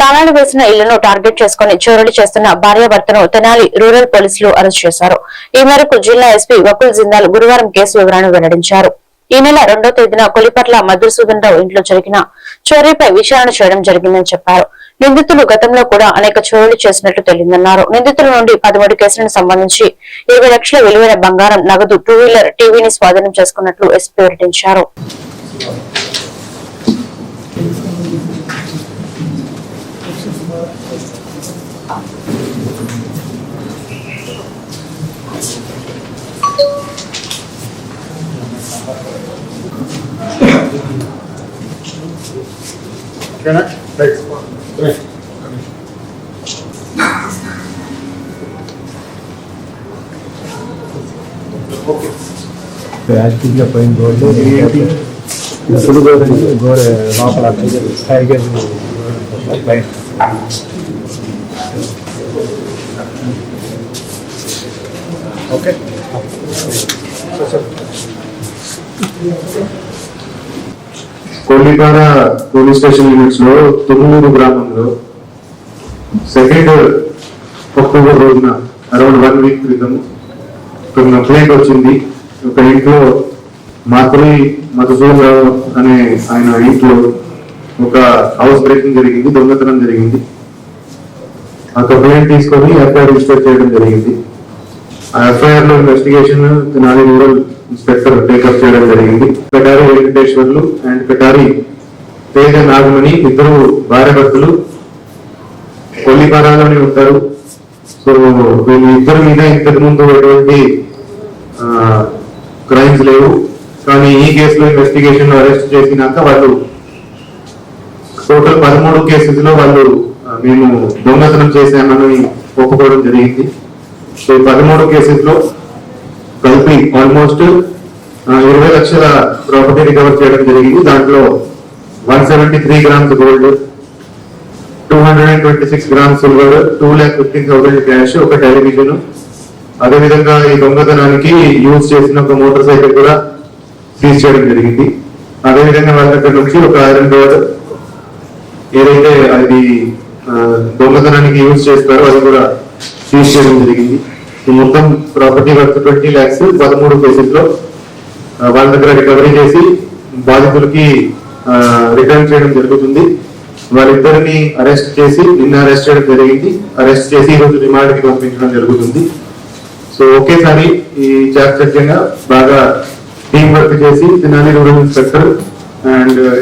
తాళాలు వేసిన ఇళ్ళను టార్గెట్ చేసుకుని చోరులు చేస్తున్న భార్యాభర్తను తెనాలి రూరల్ పోలీసులు అరెస్ట్ చేశారు. ఈ మేరకు జిల్లా ఎస్పీ వకుల్ జిందాల్ గురువారం కేసు వివరాలను వెల్లడించారు. ఈ నెల రెండో తేదీన కొలిపట్ల మధుసూదన్ రావు ఇంట్లో జరిగిన చోరీపై విచారణ చేయడం జరిగిందని చెప్పారు. నిందితులు గతంలో కూడా అనేక చోరీలు చేసినట్లు తెలియదన్నారు నిందితుల నుండి పదమూడు కేసులకు సంబంధించి ఇరవై లక్షల విలువైన బంగారం నగదు టూ వీలర్ టీవీని స్వాధీనం చేసుకున్నట్లు ఎస్పీ వెల్లడించారు. ఓకేనా రైట్ యాక్టివ్గా పోయిన రోడ్లు ఏంటి ఇప్పుడు గోడ గోడ లోపల టైగర్ బయట ఓకే Kollipara police station యూనిట్స్లో తొమ్మిది గ్రామంలో సెకండ్ అక్టోబర్ రోజున అరౌండ్ వన్ వీక్ క్రితం ఒక కంప్లైంట్ వచ్చింది. ఒక ఇంట్లో మాత్రమే మధుసూదన్ రావు అనే ఆయన ఇంట్లో ఒక హౌస్ బ్రేకింగ్ జరిగింది దొంగతనం జరిగింది. ఆ కంప్లైంట్ తీసుకొని ఎఫ్ఐఆర్ రిజిస్టర్ చేయడం జరిగింది. ఆ ఎఫ్ఐఆర్లో ఇన్వెస్టిగేషన్ నాలుగు రూరల్ ఇన్స్పెక్టర్ టేకప్ చేయడం జరిగింది. కటారి వెంకటేశ్వర్లు అండ్ కటారి తేజ నాగమణి ఇద్దరు భార్యభర్తలు కొల్లిపారాలోనే ఉంటారు. సో వీళ్ళు ఇద్దరి మీద ఇంతకు ముందు ఎటువంటి క్రైమ్స్ లేవు. కానీ ఈ కేసులో ఇన్వెస్టిగేషన్ అరెస్ట్ చేసినాక వాళ్ళు టోటల్ పదమూడు కేసెస్లో వాళ్ళు మేము దొంగతనం చేశామని ఒప్పుకోవడం జరిగింది. సో పదమూడు కేసెస్లో కలిపి ఆల్మోస్ట్ ఇరవై లక్షల ప్రాపర్టీ రికవర్ చేయడం జరిగింది. దాంట్లో one seventy three grams gold two hundred and twenty six grams silver two lakh fifteen thousand cash ఒక టెలివిజన్ అదేవిధంగా ఈ దొంగతనానికి యూజ్ చేసిన ఒక మోటార్ సైకిల్ కూడా సీజ్ చేయడం జరిగింది. అదేవిధంగా వాళ్ళ దగ్గర నుంచి ఒక ఐరన్ రోడ్ ఏదైతే అది దొంగతనానికి యూజ్ చేస్తారో అది కూడా సీజ్ చేయడం జరిగింది. ఈ మొత్తం ప్రాపర్టీ వర్త్ ట్వంటీ ల్యాక్స్ పదమూడు కేసుల్లో వాళ్ళ దగ్గర రికవరీ చేసి బాధితులకి రిటర్న్ చేయడం జరుగుతుంది. వారిద్దరిని అరెస్ట్ చేసి నిన్న అరెస్ట్ చేయడం జరిగింది. అరెస్ట్ చేసి ఈ రోజు పంపించడం జరుగుతుంది. సో ఒకేసారి ఈ చాకచక్యంగా బాగా టీం వర్క్ చేసి తినాలి రూరల్ ఇన్స్పెక్టర్ అండ్